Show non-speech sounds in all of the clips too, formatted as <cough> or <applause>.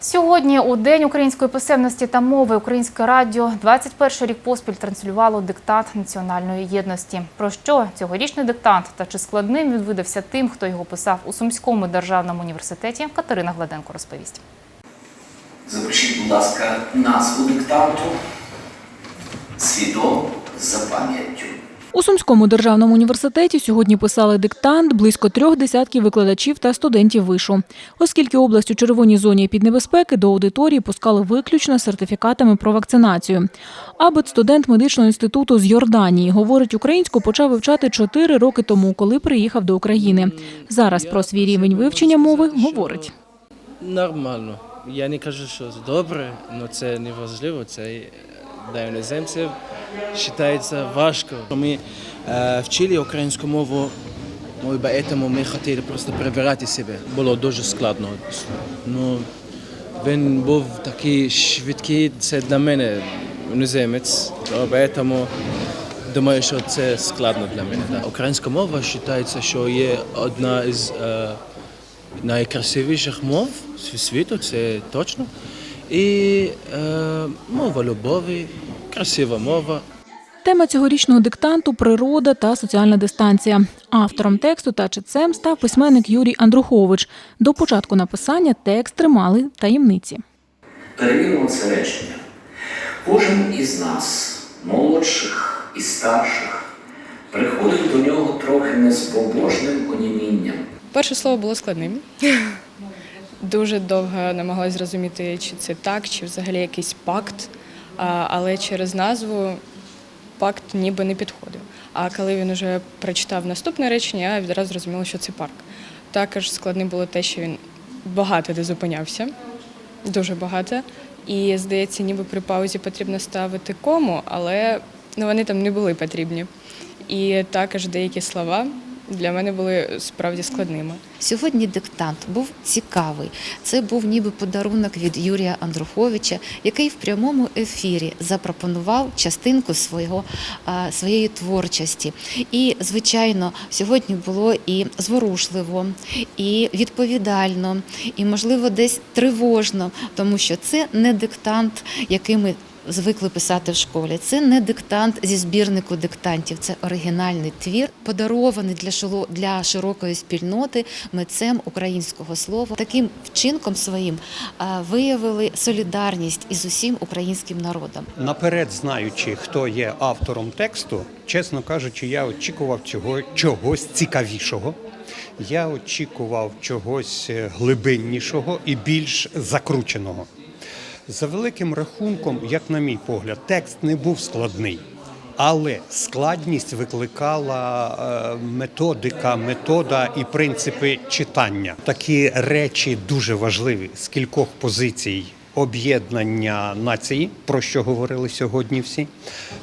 Сьогодні, у День української писемності та мови, Українське радіо 21 рік поспіль транслювало диктант національної єдності. Про що цьогорічний диктант та чи складним він видався тим, хто його писав у Сумському державному університеті, Катерина Гладенко розповість. Запишіть, будь ласка, назву диктанту свідомо за пам'яттю. У Сумському державному університеті сьогодні писали диктант близько трьох десятків викладачів та студентів вишу. Оскільки область у червоній зоні під небезпеки, до аудиторії пускали виключно сертифікатами про вакцинацію. Абет, студент медичного інституту з Йорданії, говорить, українську почав вивчати чотири роки тому, коли приїхав до України. Зараз про свій рівень вивчення мови говорить. Нормально. Я не кажу, що добре, але це не важливо. Це для іноземців вважається важко. Ми е, вчили українську мову, ну, і тому ми хотіли просто перебирати себе. Було дуже складно. Ну, він був такий швидкий, це для мене іноземець, тому думаю, що це складно для мене. Да. Українська мова вважається, що є одна із е, найкрасивіших мов світу, це точно. І е, мова любові, красива мова. Тема цьогорічного диктанту природа та соціальна дистанція. Автором тексту та читцем став письменник Юрій Андрухович. До початку написання текст тримали таємниці. Перевіримо це речення. Кожен із нас, молодших і старших, приходить до нього трохи незбобожним онімінням. Перше слово було складним. <laughs> Дуже довго намагалась зрозуміти, чи це так, чи взагалі якийсь пакт. Але через назву пакт ніби не підходив. А коли він вже прочитав наступне речення, я відразу зрозуміла, що це парк. Також складним було те, що він багато де зупинявся, дуже багато. І здається, ніби при паузі потрібно ставити кому, але ну, вони там не були потрібні. І також деякі слова для мене були справді складними. Сьогодні диктант був цікавий. Це був ніби подарунок від Юрія Андруховича, який в прямому ефірі запропонував частинку свого, своєї творчості. І, звичайно, сьогодні було і зворушливо, і відповідально, і, можливо, десь тривожно, тому що це не диктант, який ми звикли писати в школі. Це не диктант зі збірнику диктантів, це оригінальний твір, подарований для шило- для широкої спільноти митцем українського слова. Таким вчинком своїм виявили солідарність із усім українським народом. Наперед знаючи, хто є автором тексту, чесно кажучи, я очікував цього чогось цікавішого. Я очікував чогось е, глибиннішого і більш закрученого. За великим рахунком, як на мій погляд, текст не був складний. Але складність викликала е, методика, метода і принципи читання. Такі речі дуже важливі з кількох позицій. Об'єднання нації, про що говорили сьогодні всі,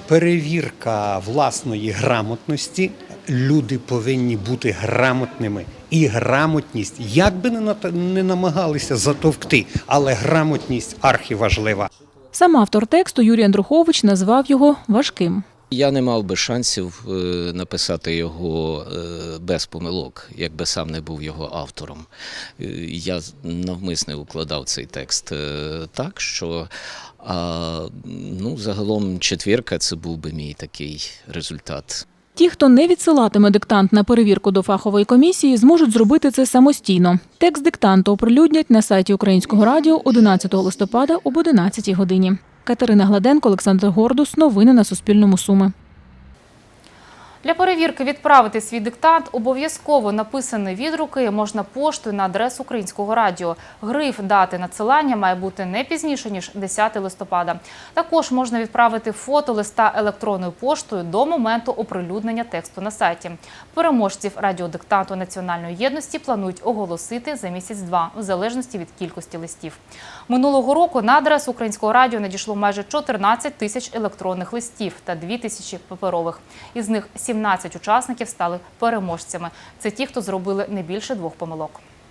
перевірка власної грамотності. Люди повинні бути грамотними. І грамотність, як би не намагалися затовкти, але грамотність архіважлива. Сам автор тексту Юрій Андрухович назвав його важким. Я не мав би шансів е, написати його е, без помилок, якби сам не був його автором. Е, Я навмисне укладав цей текст так, що а, ну, загалом четвірка це був би мій такий результат. Ті, хто не відсилатиме диктант на перевірку до фахової комісії, зможуть зробити це самостійно. Текст диктанту оприлюднять на сайті Українського радіо 11 листопада об 11 годині. Катерина Гладенко, Олександр Гордус. Новини на Суспільному. Суми. Для перевірки відправити свій диктант обов'язково написаний від руки можна поштою на адресу Українського радіо. Гриф дати надсилання має бути не пізніше ніж 10 листопада. Також можна відправити фото листа електронною поштою до моменту оприлюднення тексту на сайті. Переможців радіодиктанту національної єдності планують оголосити за місяць-два, в залежності від кількості листів. Минулого року на адресу Українського радіо надійшло майже 14 тисяч електронних листів та 2 тисячі паперових. Із них 17 учасників стали переможцями. Це ті, хто зробили не більше двох помилок.